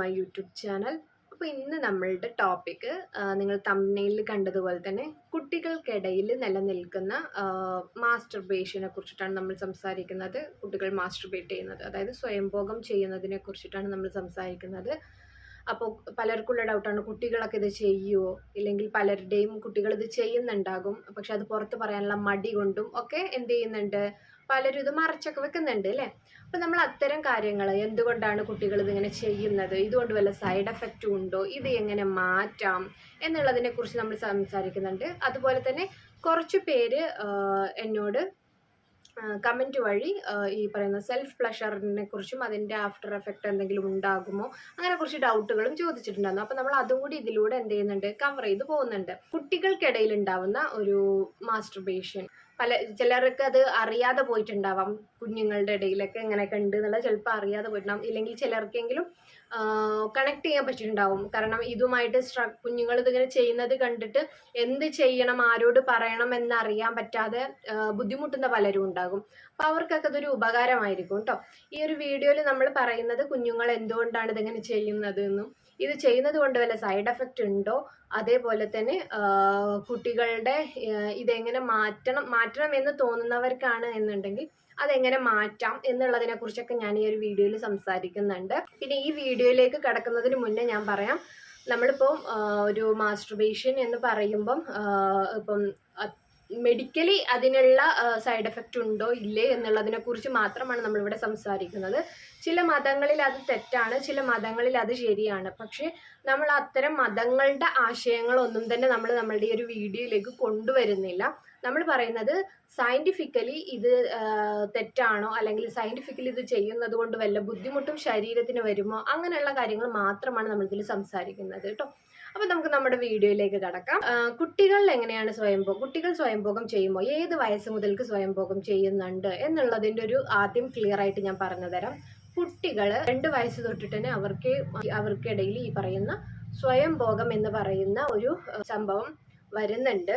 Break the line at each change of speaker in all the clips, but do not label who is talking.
My YouTube channel അപ്പോൾ ഇന്ന് നമ്മളുടെ ടോപ്പിക്ക് നിങ്ങൾ തമ്മനയിൽ കണ്ടതുപോലെ തന്നെ കുട്ടികൾക്കിടയിൽ നിലനിൽക്കുന്ന മാസ്റ്റർബേഷനെ കുറിച്ചിട്ടാണ് നമ്മൾ സംസാരിക്കുന്നത്. കുട്ടികൾ മാസ്റ്റർബേറ്റ് ചെയ്യുന്നത് അതായത് സ്വയംഭോഗം ചെയ്യുന്നതിനെ കുറിച്ചിട്ടാണ് നമ്മൾ സംസാരിക്കുന്നത്. അപ്പോൾ പലർക്കുള്ള ഡൗട്ടാണ് കുട്ടികളൊക്കെ ഇത് ചെയ്യുമോ ഇല്ലെങ്കിൽ പലരുടെയും കുട്ടികൾ ഇത് ചെയ്യുന്നുണ്ടാകും. പക്ഷെ അത് പുറത്ത് പറയാനുള്ള മടി കൊണ്ടും ഒക്കെ എന്ത് ചെയ്യുന്നുണ്ട്? പലരും ഇത് മറച്ചൊക്കെ വെക്കുന്നുണ്ട് അല്ലേ? അപ്പം നമ്മൾ അത്തരം കാര്യങ്ങൾ എന്തുകൊണ്ടാണ് കുട്ടികൾ ഇതിങ്ങനെ ചെയ്യുന്നത്? ഇതുകൊണ്ട് വല്ല സൈഡ് എഫക്റ്റും ഉണ്ടോ? ഇത് എങ്ങനെ മാറ്റാം? എന്നുള്ളതിനെ കുറിച്ച് നമ്മൾ സംസാരിക്കുന്നുണ്ട്. അതുപോലെ തന്നെ കുറച്ച് പേര് എന്നോട് കമന്റ് വഴി ഈ പറയുന്ന സെൽഫ് പ്ലഷറിനെ കുറിച്ചും അതിന്റെ ആഫ്റ്റർ എഫക്റ്റ് എന്തെങ്കിലും ഉണ്ടാകുമോ? അങ്ങനെ കുറച്ച് ഡൗട്ടുകളും ചോദിച്ചിട്ടുണ്ടായിരുന്നു. അപ്പോൾ നമ്മൾ അതും കൂടി ഇതിലൂടെ എന്ത് ചെയ്യുന്നുണ്ട്? കവർ ചെയ്ത് പോകുന്നുണ്ട്. കുട്ടികൾക്കിടയിൽ ഉണ്ടാവുന്ന ഒരു മാസ്റ്റർബേഷൻ പല ചിലർക്ക് അത് അറിയാതെ പോയിട്ടുണ്ടാവാം. കുഞ്ഞുങ്ങളുടെ ഇടയിലൊക്കെ ഇങ്ങനെയൊക്കെ ഉണ്ട് എന്നുള്ളത് ചിലപ്പോൾ അറിയാതെ പോയിട്ടുണ്ടാവും. ഇല്ലെങ്കിൽ ചിലർക്കെങ്കിലും കണക്ട് ചെയ്യാൻ പറ്റിയിട്ടുണ്ടാവും. കാരണം ഇതുമായിട്ട് സ്ട്ര കുഞ്ഞുങ്ങൾ ഇതിങ്ങനെ ചെയ്യുന്നത് കണ്ടിട്ട് എന്ത് ചെയ്യണം ആരോട് പറയണം എന്നറിയാൻ പറ്റാതെ ബുദ്ധിമുട്ടുന്ന പലരും ഉണ്ടാകും. അപ്പം അവർക്കൊക്കെ അതൊരു ഉപകാരമായിരിക്കും കേട്ടോ. ഈ ഒരു വീഡിയോയിൽ നമ്മൾ പറയുന്നത് കുഞ്ഞുങ്ങൾ എന്തുകൊണ്ടാണ് ഇതിങ്ങനെ ചെയ്യുന്നത് എന്നും. ഇത് ചെയ്യുന്നത് കൊണ്ട് വല്ല സൈഡ് എഫക്റ്റ് ഉണ്ടോ? അതേപോലെ തന്നെ കുട്ടികളുടെ ഇതെങ്ങനെ മാറ്റണം മാറ്റണം എന്ന് തോന്നുന്നവർക്കാണ് എന്നുണ്ടെങ്കിൽ അതെങ്ങനെ മാറ്റാം എന്നുള്ളതിനെ കുറിച്ചൊക്കെ ഞാൻ ഈ ഒരു വീഡിയോയിൽ സംസാരിക്കുന്നുണ്ട്. പിന്നെ ഈ വീഡിയോയിലേക്ക് കടക്കുന്നതിന് മുന്നേ ഞാൻ പറയാം നമ്മളിപ്പോൾ ഒരു മാസ്റ്റർബേഷൻ എന്ന് പറയുമ്പം ഇപ്പം മെഡിക്കലി അതിനുള്ള സൈഡ് എഫക്റ്റ് ഉണ്ടോ ഇല്ലേ എന്നുള്ളതിനെ കുറിച്ച് മാത്രമാണ് നമ്മളിവിടെ സംസാരിക്കുന്നത്. ചില മതങ്ങളിൽ അത് തെറ്റാണ് ചില മതങ്ങളിൽ അത് ശരിയാണ്. പക്ഷേ നമ്മൾ അത്തരം മതങ്ങളുടെ ആശയങ്ങളൊന്നും തന്നെ നമ്മൾ നമ്മളുടെ ഈ ഒരു വീഡിയോയിലേക്ക് കൊണ്ടുവരുന്നില്ല. നമ്മൾ പറയുന്നത് സയന്റിഫിക്കലി ഇത് തെറ്റാണോ? അല്ലെങ്കിൽ സയന്റിഫിക്കലി ഇത് ചെയ്യുന്നത് കൊണ്ട് വല്ല ബുദ്ധിമുട്ടും ശരീരത്തിന് വരുമോ? അങ്ങനെയുള്ള കാര്യങ്ങൾ മാത്രമാണ് നമ്മളിതിൽ സംസാരിക്കുന്നത് കേട്ടോ. അപ്പോൾ നമുക്ക് നമ്മുടെ വീഡിയോയിലേക്ക് കടക്കാം. കുട്ടികൾ എങ്ങനെയാണ് സ്വയംഭോഗം കുട്ടികൾ സ്വയംഭോഗം ചെയ്യുമ്പോൾ ഏത് വയസ്സ് മുതൽക്ക് സ്വയംഭോഗം ചെയ്യുന്നുണ്ട് എന്നുള്ളതിന്റെ ഒരു ആദ്യം ക്ലിയർ ആയിട്ട് ഞാൻ പറഞ്ഞു തരാം. കുട്ടികൾ രണ്ട് വയസ്സ് തൊട്ടിട്ട് തന്നെ അവർക്ക് അവർക്കിടയിൽ ഈ പറയുന്ന സ്വയംഭോഗം എന്ന് പറയുന്ന ഒരു സംഭവം വരുന്നുണ്ട്.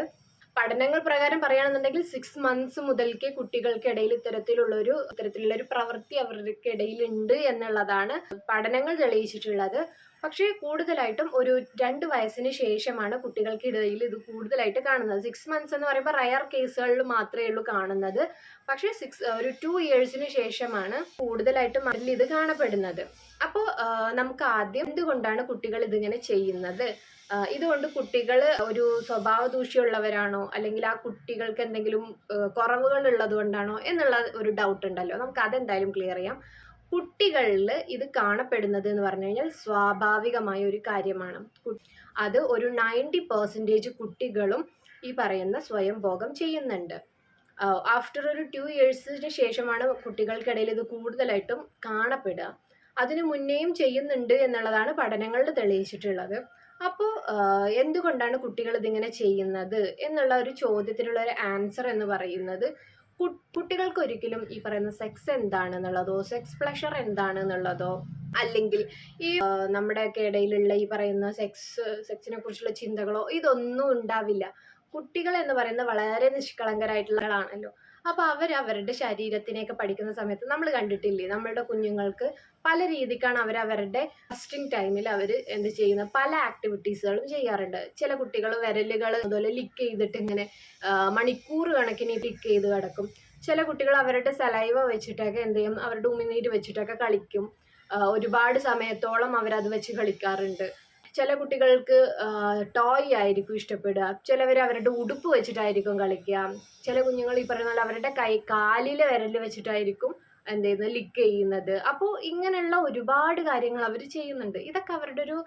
പഠനങ്ങൾ പ്രകാരം പറയുകയാണെന്നുണ്ടെങ്കിൽ സിക്സ് മന്ത്സ് മുതൽക്കേ കുട്ടികൾക്കിടയിൽ ഇത്തരത്തിലുള്ള ഒരു ഇത്തരത്തിലുള്ള ഒരു പ്രവൃത്തി അവർക്കിടയിൽ ഉണ്ട് എന്നുള്ളതാണ് പഠനങ്ങൾ തെളിയിച്ചിട്ടുള്ളത്. പക്ഷേ കൂടുതലായിട്ടും ഒരു രണ്ട് വയസ്സിന് ശേഷമാണ് കുട്ടികൾക്കിടയിൽ ഇത് കൂടുതലായിട്ട് കാണുന്നത്. സിക്സ് മന്ത്സ് എന്ന് പറയുമ്പോൾ റയർ കേസുകളിൽ മാത്രമേ ഉള്ളൂ കാണുന്നത്. പക്ഷേ സിക്സ് ഒരു ടു ഇയേഴ്സിന് ശേഷമാണ് കൂടുതലായിട്ടും അതിൽ ഇത് കാണപ്പെടുന്നത്. അപ്പോൾ നമുക്ക് ആദ്യം എന്തുകൊണ്ടാണ് കുട്ടികൾ ഇതിങ്ങനെ ചെയ്യുന്നത്? ഇതുകൊണ്ട് കുട്ടികൾ ഒരു സ്വഭാവ ദൂഷ്യമുള്ളവരാണോ അല്ലെങ്കിൽ ആ കുട്ടികൾക്ക് എന്തെങ്കിലും കുറവുകൾ ഉള്ളത് കൊണ്ടാണോ എന്നുള്ള ഒരു ഡൗട്ട് ഉണ്ടല്ലോ. നമുക്ക് അതെന്തായാലും ക്ലിയർ ചെയ്യാം. കുട്ടികളിൽ ഇത് കാണപ്പെടുന്നത് എന്ന് പറഞ്ഞു കഴിഞ്ഞാൽ സ്വാഭാവികമായ ഒരു കാര്യമാണ്. അത് ഒരു നയന്റി പെർസെന്റേജ് കുട്ടികളും ഈ പറയുന്ന സ്വയം ഭോഗം ചെയ്യുന്നുണ്ട് ആഫ്റ്റർ ഒരു ടു ഇയേഴ്സിന് ശേഷമാണ് കുട്ടികൾക്കിടയിൽ ഇത് കൂടുതലായിട്ടും കാണപ്പെടുക. അതിനു മുന്നേയും ചെയ്യുന്നുണ്ട് എന്നുള്ളതാണ് പഠനങ്ങളിൽ തെളിയിച്ചിട്ടുള്ളത്. അപ്പോൾ എന്തുകൊണ്ടാണ് കുട്ടികൾ ഇതിങ്ങനെ ചെയ്യുന്നത് എന്നുള്ള ഒരു ചോദ്യത്തിനുള്ള ഒരു ആൻസർ എന്ന് പറയുന്നത് കുട്ടികൾക്ക് ഒരിക്കലും ഈ പറയുന്ന സെക്സ് എന്താണെന്നുള്ളതോ സെക്സ് പ്ലഷർ എന്താണെന്നുള്ളതോ അല്ലെങ്കിൽ ഈ നമ്മുടെയൊക്കെ ഇടയിലുള്ള ഈ പറയുന്ന സെക്സ് സെക്സിനെ കുറിച്ചുള്ള ചിന്തകളോ ഇതൊന്നും ഉണ്ടാവില്ല. കുട്ടികൾ എന്ന് പറയുന്നത് വളരെ നിഷ്കളങ്കരായിട്ടുള്ള ആളാണല്ലോ. അപ്പോൾ അവർ അവരുടെ ശരീരത്തിനെയൊക്കെ പഠിക്കുന്ന സമയത്ത് നമ്മൾ കണ്ടിട്ടില്ലേ? നമ്മളുടെ കുഞ്ഞുങ്ങൾക്ക് പല രീതിക്കാണ് അവർ അവരുടെ ഫസ്റ്റിംഗ് ടൈമിൽ അവർ എന്ത് ചെയ്യുന്നത്? പല ആക്ടിവിറ്റീസുകളും ചെയ്യാറുണ്ട്. ചില കുട്ടികൾ വിരലുകൾ അതുപോലെ ലിക്ക് ചെയ്തിട്ട് ഇങ്ങനെ മണിക്കൂർ കണക്കിന് ലിക്ക് ചെയ്ത് കിടക്കും. ചില കുട്ടികൾ അവരുടെ സലൈവ വെച്ചിട്ടൊക്കെ എന്ത് ചെയ്യും? അവരുടെ ഉമിനീര് വെച്ചിട്ടൊക്കെ കളിക്കും. ഒരുപാട് സമയത്തോളം അവരത് വെച്ച് കളിക്കാറുണ്ട്. ചില കുട്ടികൾക്ക് ടോയ് ആയിരിക്കും ഇഷ്ടപ്പെടുക. ചിലവർ അവരുടെ ഉടുപ്പ് വെച്ചിട്ടായിരിക്കും കളിക്കുക. ചില കുഞ്ഞുങ്ങൾ ഈ പറയുന്ന പോലെ അവരുടെ കൈ കാലിൽ വിരൽ വെച്ചിട്ടായിരിക്കും എന്ത് ചെയ്യുന്നത്? ലിക്ക് ചെയ്യുന്നത്. അപ്പോൾ ഇങ്ങനെയുള്ള ഒരുപാട് കാര്യങ്ങൾ അവർ ചെയ്യുന്നുണ്ട്. ഇതൊക്കെ അവരുടെ ഒരു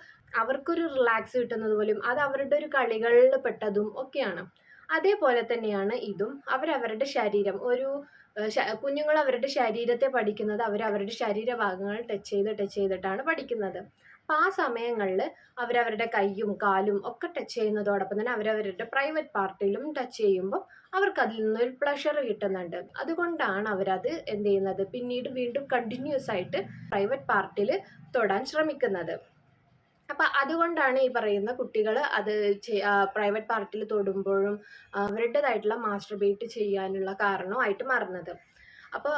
അവർക്കൊരു റിലാക്സ് കിട്ടുന്നത് പോലും അത് അവരുടെ ഒരു കളികളിൽ പെട്ടതും ഒക്കെയാണ്. അതേപോലെ തന്നെയാണ് ഇതും അവരവരുടെ ശരീരം. ഒരു കുഞ്ഞുങ്ങൾ അവരുടെ ശരീരത്തെ പഠിക്കുന്നത് അവർ അവരുടെ ശരീരഭാഗങ്ങൾ ടച്ച് ചെയ്ത് ടച്ച് ചെയ്തിട്ടാണ് പഠിക്കുന്നത്. അപ്പോൾ ആ സമയങ്ങളിൽ അവരവരുടെ കൈയും കാലും ഒക്കെ ടച്ച് ചെയ്യുന്നതോടൊപ്പം തന്നെ അവരവരുടെ പ്രൈവറ്റ് പാർട്ടിലും ടച്ച് ചെയ്യുമ്പോൾ അവർക്ക് അതിൽ നിന്നൊരു പ്ലഷർ കിട്ടുന്നുണ്ട്. അതുകൊണ്ടാണ് അവരത് എന്ത് ചെയ്യുന്നത്? പിന്നീട് വീണ്ടും കണ്ടിന്യൂസ് ആയിട്ട് പ്രൈവറ്റ് പാർട്ടിൽ തൊടാൻ ശ്രമിക്കുന്നത്. അപ്പം അതുകൊണ്ടാണ് ഈ പറയുന്ന കുട്ടികൾ അത് പ്രൈവറ്റ് പാർട്ടിൽ തൊടുമ്പോഴും അവരുടേതായിട്ടുള്ള മാസ്റ്റർബേറ്റ് ചെയ്യാനുള്ള കാരണമായിട്ട് മാറുന്നത്. അപ്പോൾ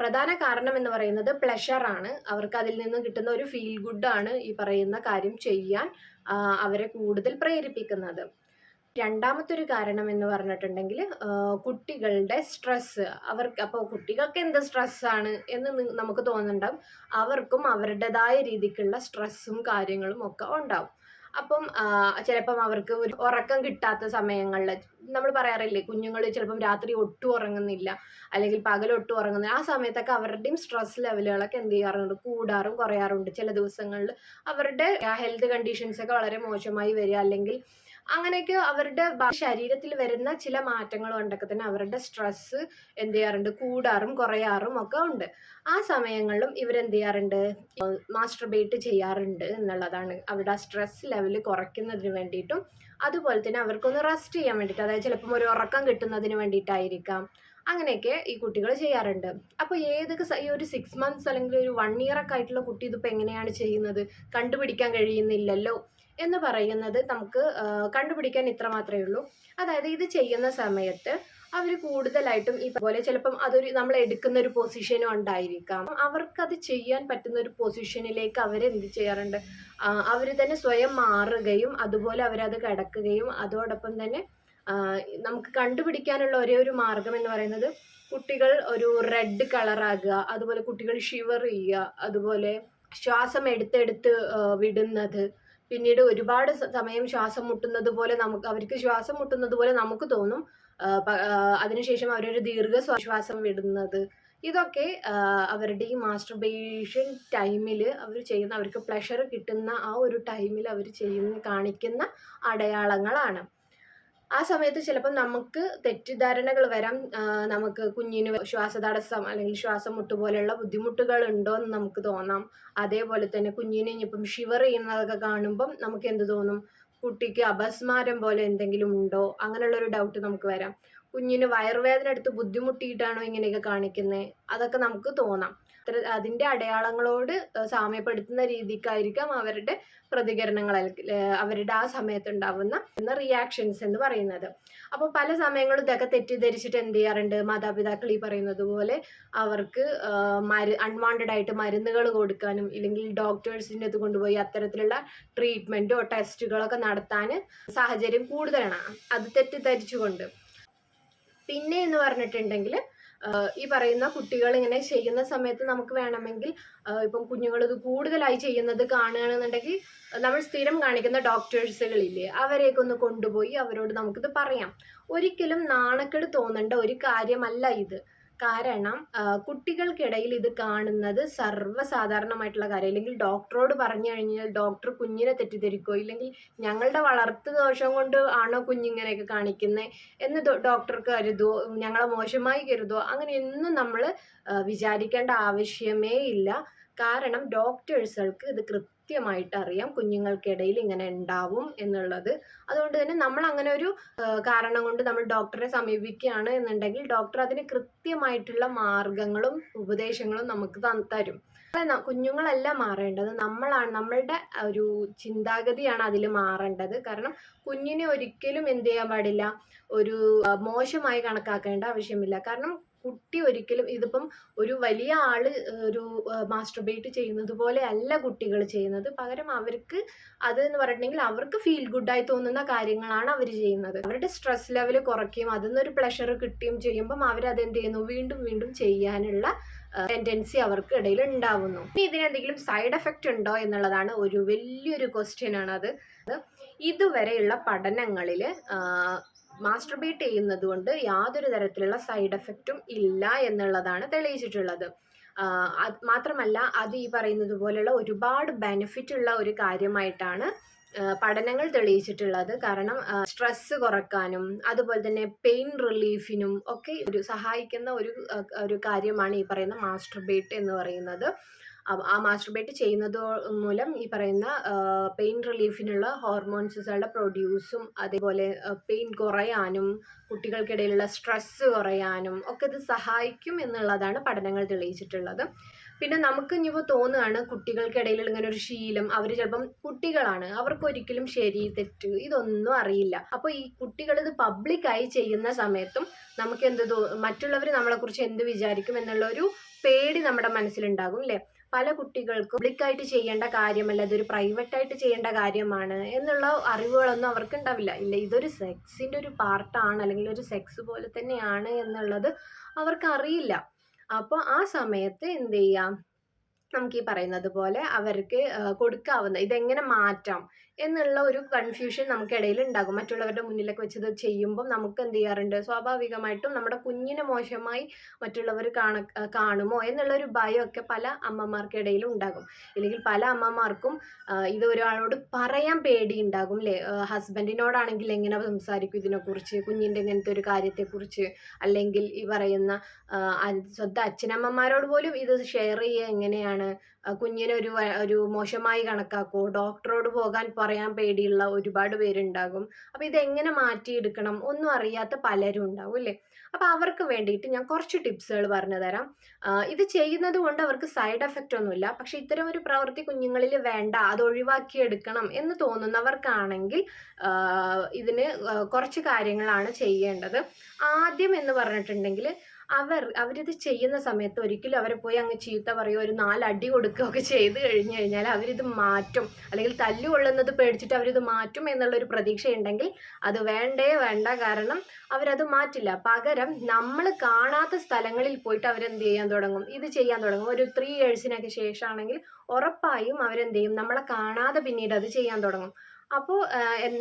പ്രധാന കാരണം എന്ന് പറയുന്നത് പ്ലഷർ ആണ്. അവർക്ക് അതിൽ നിന്നും കിട്ടുന്ന ഒരു ഫീൽ ഗുഡ് ആണ് ഈ പറയുന്ന കാര്യം ചെയ്യാൻ അവരെ കൂടുതൽ പ്രേരിപ്പിക്കുന്നത്. രണ്ടാമത്തെ ഒരു കാരണം എന്ന് പറഞ്ഞിട്ടുണ്ടെങ്കിൽ കുട്ടികളുടെ സ്ട്രെസ് അവർക്ക് അപ്പോൾ കുട്ടികൾക്ക് എന്ത് സ്ട്രെസ്സാണ് എന്ന് നമുക്ക് തോന്നുന്നുണ്ടാവും. അവർക്കും അവരുടേതായ രീതിക്കുള്ള സ്ട്രെസ്സും കാര്യങ്ങളും ഒക്കെ ഉണ്ടാവും. അപ്പം ചിലപ്പം അവർക്ക് ഒരു ഉറക്കം കിട്ടാത്ത സമയങ്ങളിൽ നമ്മൾ പറയാറില്ലേ കുഞ്ഞുങ്ങൾ ചിലപ്പം രാത്രി ഒട്ടും ഉറങ്ങുന്നില്ല അല്ലെങ്കിൽ പകൽ ഒട്ടും ഉറങ്ങുന്നില്ല. ആ സമയത്തൊക്കെ അവരുടെയും സ്ട്രെസ് ലെവലുകളൊക്കെ എന്ത് ചെയ്യാറുണ്ട്? കൂടാറും കുറയാറുണ്ട്. ചില ദിവസങ്ങളിൽ അവരുടെ ഹെൽത്ത് കണ്ടീഷൻസ് ഒക്കെ വളരെ മോശമായി വരിക അല്ലെങ്കിൽ അങ്ങനെയൊക്കെ അവരുടെ ശരീരത്തിൽ വരുന്ന ചില മാറ്റങ്ങൾ കൊണ്ടൊക്കെ തന്നെ അവരുടെ സ്ട്രെസ് എന്ത് ചെയ്യാറുണ്ട്? കൂടാറും കുറയാറും ഒക്കെ ഉണ്ട്. ആ സമയങ്ങളിലും ഇവരെന്ത് ചെയ്യാറുണ്ട്? മാസ്റ്റർബേറ്റ് ചെയ്യാറുണ്ട് എന്നുള്ളതാണ്. അവരുടെ സ്ട്രെസ് ലെവൽ കുറയ്ക്കുന്നതിന് വേണ്ടിയിട്ടും അതുപോലെ തന്നെ അവർക്കൊന്ന് റെസ്റ്റ് ചെയ്യാൻ വേണ്ടിയിട്ട് അതായത് ചിലപ്പം ഒരു ഉറക്കം കിട്ടുന്നതിന് വേണ്ടിയിട്ടായിരിക്കാം. അങ്ങനെയൊക്കെ ഈ കുട്ടികൾ ചെയ്യാറുണ്ട്. അപ്പോൾ ഏതൊക്കെ ഈ ഒരു സിക്സ് മന്ത്സ് അല്ലെങ്കിൽ ഒരു വൺ ഇയർ ഒക്കെ ആയിട്ടുള്ള കുട്ടി ഇതിപ്പോൾ എങ്ങനെയാണ് ചെയ്യുന്നത്? കണ്ടുപിടിക്കാൻ കഴിയുന്നില്ലല്ലോ. എന്ന് പറയുന്നത് നമുക്ക് കണ്ടുപിടിക്കാൻ ഇത്ര മാത്രമേ ഉള്ളൂ. അതായത് ഇത് ചെയ്യുന്ന സമയത്ത് അവർ കൂടുതലായിട്ടും ഈ പോലെ ചിലപ്പം അതൊരു നമ്മൾ എടുക്കുന്ന ഒരു പൊസിഷനും ഉണ്ടായിരിക്കാം. അവർക്കത് ചെയ്യാൻ പറ്റുന്ന ഒരു പൊസിഷനിലേക്ക് അവർ എന്ത് ചെയ്യാറുണ്ട്? അവർ തന്നെ സ്വയം മാറുകയും അതുപോലെ അവരത് കിടക്കുകയും അതോടൊപ്പം തന്നെ നമുക്ക് കണ്ടുപിടിക്കാനുള്ള ഒരേ ഒരു മാർഗം എന്ന് പറയുന്നത് കുട്ടികൾ ഒരു റെഡ് കളറാകുക അതുപോലെ കുട്ടികൾ ഷിവർ ചെയ്യുക അതുപോലെ ശ്വാസം എടുത്തെടുത്ത് വിടുന്നത് പിന്നീട് ഒരുപാട് സമയം ശ്വാസം മുട്ടുന്നത് പോലെ നമുക്ക് അവർക്ക് ശ്വാസം മുട്ടുന്നത് പോലെ നമുക്ക് തോന്നും. അതിനുശേഷം അവരൊരു ദീർഘ ശ്വാസം വിടുന്നത്. ഇതൊക്കെ അവരുടെ ഈ മാസ്റ്റർബേഷൻ ടൈമിൽ അവർ ചെയ്യുന്ന അവർക്ക് പ്ലഷർ കിട്ടുന്ന ആ ഒരു ടൈമിൽ അവർ ചെയ്യുന്ന കാണിക്കുന്ന അടയാളങ്ങളാണ്. ആ സമയത്ത് ചിലപ്പോൾ നമുക്ക് തെറ്റിദ്ധാരണകൾ വരാം. നമുക്ക് കുഞ്ഞിന് ശ്വാസതടസ്സം അല്ലെങ്കിൽ ശ്വാസം മുട്ട് പോലെയുള്ള ബുദ്ധിമുട്ടുകൾ ഉണ്ടോ എന്ന് നമുക്ക് തോന്നാം. അതേപോലെ തന്നെ കുഞ്ഞിനെ ഇനിയിപ്പം ഷിവർ ചെയ്യുന്നതൊക്കെ കാണുമ്പം നമുക്ക് എന്ത് തോന്നും? കുട്ടിക്ക് അപസ്മാരം പോലെ എന്തെങ്കിലും ഉണ്ടോ? അങ്ങനെയുള്ള ഒരു ഡൗട്ട് നമുക്ക് വരാം. കുഞ്ഞിന് വയറുവേദന എടുത്ത് ബുദ്ധിമുട്ടിയിട്ടാണോ ഇങ്ങനെയൊക്കെ കാണിക്കുന്നത് അതൊക്കെ നമുക്ക് തോന്നാം. അത്ര അതിന്റെ അടയാളങ്ങളോട് സാമ്യപ്പെടുത്തുന്ന രീതിക്കായിരിക്കാം അവരുടെ പ്രതികരണങ്ങൾ അവരുടെ ആ സമയത്തുണ്ടാവുന്ന റിയാക്ഷൻസ് എന്ന് പറയുന്നത്. അപ്പോൾ പല സമയങ്ങളും ഇതൊക്കെ തെറ്റിദ്ധരിച്ചിട്ട് എന്ത് ചെയ്യാറുണ്ട്? മാതാപിതാക്കൾ ഈ പറയുന്നത് പോലെ അവർക്ക് മരു അൺവാണ്ടഡ് ആയിട്ട് മരുന്നുകൾ കൊടുക്കാനും ഇല്ലെങ്കിൽ ഡോക്ടേഴ്സിന്റെ അത് കൊണ്ടുപോയി അത്തരത്തിലുള്ള ട്രീറ്റ്മെന്റോ ടെസ്റ്റുകളൊക്കെ നടത്താൻ സാഹചര്യം കൂടുതലാണ്. അത് തെറ്റിദ്ധരിച്ചുകൊണ്ട്. പിന്നെ എന്ന് പറഞ്ഞിട്ടുണ്ടെങ്കിൽ ഈ പറയുന്ന കുട്ടികൾ ഇങ്ങനെ ചെയ്യുന്ന സമയത്ത് നമുക്ക് വേണമെങ്കിൽ ഇപ്പം കുഞ്ഞുങ്ങൾ ഇത് കൂടുതലായി ചെയ്യുന്നത് കാണുകയാണെന്നുണ്ടെങ്കിൽ നമ്മൾ സ്ഥിരം കാണിക്കുന്ന ഡോക്ടേഴ്സുകളില്ലേ അവരെയൊക്കെ ഒന്ന് കൊണ്ടുപോയി അവരോട് നമുക്കിത് പറയാം. ഒരിക്കലും നാണക്കേട് തോന്നേണ്ട ഒരു കാര്യമല്ല ഇത്. കാരണം കുട്ടികൾക്കിടയിൽ ഇത് കാണുന്നത് സർവസാധാരണമായിട്ടുള്ള കാര്യം. അല്ലെങ്കിൽ ഡോക്ടറോട് പറഞ്ഞു കഴിഞ്ഞാൽ ഡോക്ടർ കുഞ്ഞിനെ തെറ്റിദ്ധരിക്കോ ഇല്ലെങ്കിൽ ഞങ്ങളുടെ വളർത്തു ദോഷം കൊണ്ട് ആണോ കുഞ്ഞിങ്ങനെയൊക്കെ കാണിക്കുന്നത് എന്ന് ഡോക്ടർ കരുതോ ഞങ്ങളെ മോശമായി കരുതോ അങ്ങനെയൊന്നും നമ്മൾ വിചാരിക്കേണ്ട ആവശ്യമേ ഇല്ല. കാരണം ഡോക്ടേഴ്സുകൾക്ക് ഇത് കൃത്യമായിട്ട് അറിയാം. കുഞ്ഞുങ്ങൾക്കിടയിൽ ഇങ്ങനെ ഉണ്ടാവും എന്നുള്ളത്. അതുകൊണ്ട് തന്നെ നമ്മൾ അങ്ങനെ ഒരു കാരണം കൊണ്ട് നമ്മൾ ഡോക്ടറെ സമീപിക്കുകയാണ് എന്നുണ്ടെങ്കിൽ ഡോക്ടർ അതിന് കൃത്യമായിട്ടുള്ള മാർഗങ്ങളും ഉപദേശങ്ങളും നമുക്ക് തരും. കുഞ്ഞുങ്ങളല്ല മാറേണ്ടത്. നമ്മളാണ് നമ്മളുടെ ഒരു ചിന്താഗതിയാണ് അതിൽ മാറേണ്ടത്. കാരണം കുഞ്ഞിനെ ഒരിക്കലും എന്ത് ചെയ്യാൻ പാടില്ല. ഒരു മോശമായി കണക്കാക്കേണ്ട ആവശ്യമില്ല. കാരണം കുട്ടി ഒരിക്കലും ഇതിപ്പം ഒരു വലിയ ആൾ ഒരു മാസ്റ്റർബേറ്റ് ചെയ്യുന്നത് പോലെ അല്ല കുട്ടികൾ ചെയ്യുന്നത്. പകരം അവർക്ക് അത് എന്ന് പറഞ്ഞിട്ടുണ്ടെങ്കിൽ അവർക്ക് ഫീൽ ഗുഡായി തോന്നുന്ന കാര്യങ്ങളാണ് അവർ ചെയ്യുന്നത്. അവരുടെ സ്ട്രെസ് ലെവൽ കുറയ്ക്കുകയും അതിൽ നിന്നൊരു പ്ലഷർ കിട്ടുകയും ചെയ്യുമ്പം അവരത് എന്ത് ചെയ്യുന്നു? വീണ്ടും വീണ്ടും ചെയ്യാനുള്ള ടെൻഡൻസി അവർക്ക് ഇടയിൽ ഉണ്ടാവുന്നു. ഇനി ഇതിനെന്തെങ്കിലും സൈഡ് എഫക്റ്റ് ഉണ്ടോ എന്നുള്ളതാണ് ഒരു വലിയൊരു ക്വസ്റ്റ്യൻ ആണ് അത് ഇതുവരെയുള്ള പഠനങ്ങളിൽ മാസ്റ്റർബേറ്റ് ചെയ്യുന്നത് കൊണ്ട് യാതൊരു തരത്തിലുള്ള സൈഡ് എഫക്റ്റും ഇല്ല എന്നുള്ളതാണ് തെളിയിച്ചിട്ടുള്ളത്. മാത്രമല്ല അത് ഈ പറയുന്നത് പോലെയുള്ള ഒരുപാട് ബെനിഫിറ്റ് ഉള്ള ഒരു കാര്യമായിട്ടാണ് പഠനങ്ങൾ തെളിയിച്ചിട്ടുള്ളത്. കാരണം സ്ട്രെസ് കുറക്കാനും അതുപോലെ തന്നെ പെയിൻ റിലീഫിനും ഒക്കെ ഒരു സഹായിക്കുന്ന ഒരു ഒരു കാര്യമാണ് ഈ പറയുന്ന മാസ്റ്റർബേറ്റ് എന്ന് പറയുന്നത്. ആ മാസ്റ്റർബേറ്റ് ചെയ്യുന്നത് മൂലം ഈ പറയുന്ന പെയിൻ റിലീഫിനുള്ള ഹോർമോൺസുകളുടെ പ്രൊഡ്യൂസും അതേപോലെ പെയിൻ കുറയാനും കുട്ടികൾക്കിടയിലുള്ള സ്ട്രെസ്സ് കുറയാനും ഒക്കെ ഇത് സഹായിക്കും എന്നുള്ളതാണ് പഠനങ്ങൾ തെളിയിച്ചിട്ടുള്ളത്. പിന്നെ നമുക്ക് ഇനിയിപ്പോൾ തോന്നുകയാണ് കുട്ടികൾക്കിടയിൽ ഇങ്ങനെ ഒരു ശീലം അവർ ചിലപ്പം കുട്ടികളാണ് അവർക്ക് ഒരിക്കലും ശരി തെറ്റ് ഇതൊന്നും അറിയില്ല. അപ്പോൾ ഈ കുട്ടികൾ ഇത് പബ്ലിക്കായി ചെയ്യുന്ന സമയത്തും നമുക്ക് എന്ത് മറ്റുള്ളവർ നമ്മളെക്കുറിച്ച് എന്ത് വിചാരിക്കും എന്നുള്ള ഒരു പേടി നമ്മുടെ മനസ്സിലുണ്ടാകും അല്ലേ പല കുട്ടികൾക്കും പബ്ലിക്കായിട്ട് ചെയ്യേണ്ട കാര്യമല്ല ഇതൊരു പ്രൈവറ്റായിട്ട് ചെയ്യേണ്ട കാര്യമാണ് എന്നുള്ള അറിവുകളൊന്നും അവർക്ക് ഉണ്ടാവില്ല ഇല്ല ഇതൊരു സെക്സിന്റെ ഒരു പാർട്ടാണ് അല്ലെങ്കിൽ ഒരു സെക്സ് പോലെ തന്നെയാണ് എന്നുള്ളത് അവർക്ക് അറിയില്ല അപ്പോൾ ആ സമയത്ത് എന്ത് ചെയ്യാം നമുക്ക് ഈ പറയുന്നത് പോലെ അവർക്ക് കൊടുക്കാവുന്ന ഇതെങ്ങനെ മാറ്റാം? എന്നുള്ള ഒരു കൺഫ്യൂഷൻ നമുക്കിടയിൽ ഉണ്ടാകും. മറ്റുള്ളവരുടെ മുന്നിലൊക്കെ വെച്ച് ഇത് നമുക്ക് എന്ത് ചെയ്യാറുണ്ട്? സ്വാഭാവികമായിട്ടും നമ്മുടെ കുഞ്ഞിനെ മോശമായി മറ്റുള്ളവർ കാണ കാണുമോ എന്നുള്ള ഒരു ഭയമൊക്കെ പല അമ്മമാർക്കിടയിലും ഉണ്ടാകും. അല്ലെങ്കിൽ പല അമ്മമാർക്കും ഇത് ഒരാളോട് പറയാൻ പേടി ഉണ്ടാകും അല്ലേ ഹസ്ബൻഡിനോടാണെങ്കിൽ എങ്ങനെ സംസാരിക്കും ഇതിനെക്കുറിച്ച്? കുഞ്ഞിന്റെ ഇങ്ങനത്തെ ഒരു കാര്യത്തെക്കുറിച്ച്? അല്ലെങ്കിൽ ഈ പറയുന്ന സ്വന്തം അച്ഛനമ്മമാരോട് പോലും ഇത് ഷെയർ ചെയ്യുക എങ്ങനെയാണ്? കുഞ്ഞിനെ ഒരു ഒരു മോശമായി കണക്കാക്കോ ഡോക്ടറോട് പോകാൻ പറയാൻ പേടിയുള്ള ഒരുപാട് പേരുണ്ടാകും. അപ്പോൾ ഇതെങ്ങനെ മാറ്റിയെടുക്കണം? ഒന്നും അറിയാത്ത പലരും ഉണ്ടാവും അല്ലേ? അപ്പോൾ അവർക്ക് വേണ്ടിയിട്ട് ഞാൻ കുറച്ച് ടിപ്സുകൾ പറഞ്ഞു തരാം. ഇത് ചെയ്യുന്നത് കൊണ്ട് അവർക്ക് സൈഡ് എഫക്റ്റ് ഒന്നുമില്ല. പക്ഷെ ഇത്തരം ഒരു പ്രവൃത്തി കുഞ്ഞുങ്ങളിൽ വേണ്ട. അത് ഒഴിവാക്കിയെടുക്കണം എന്ന് തോന്നുന്നവർക്കാണെങ്കിൽ ഇതിന് കുറച്ച് കാര്യങ്ങളാണ് ചെയ്യേണ്ടത്. ആദ്യം എന്ന് പറഞ്ഞിട്ടുണ്ടെങ്കിൽ അവർ അവരിത് ചെയ്യുന്ന സമയത്ത് ഒരിക്കലും അവരെ പോയി അങ്ങ് ചീത്ത പറയുകയോ ഒരു നാലടി കൊടുക്കുകയൊക്കെ ചെയ്ത് കഴിഞ്ഞു കഴിഞ്ഞാൽ അവരിത് മാറ്റും. അല്ലെങ്കിൽ തല്ലു കൊള്ളുന്നത് പേടിച്ചിട്ട് അവരിത് മാറ്റും എന്നുള്ളൊരു പ്രതീക്ഷയുണ്ടെങ്കിൽ അത് വേണ്ടേ വേണ്ട. കാരണം അവരത് മാറ്റില്ല. പകരം നമ്മൾ കാണാത്ത സ്ഥലങ്ങളിൽ പോയിട്ട് അവരെന്ത് ചെയ്യാൻ തുടങ്ങും? ഇത് ചെയ്യാൻ തുടങ്ങും. ഒരു ത്രീ ഇയേഴ്സിനൊക്കെ ശേഷമാണെങ്കിൽ ഉറപ്പായും അവരെന്ത് ചെയ്യും? നമ്മളെ കാണാതെ പിന്നീട് അത് ചെയ്യാൻ തുടങ്ങും. അപ്പോൾ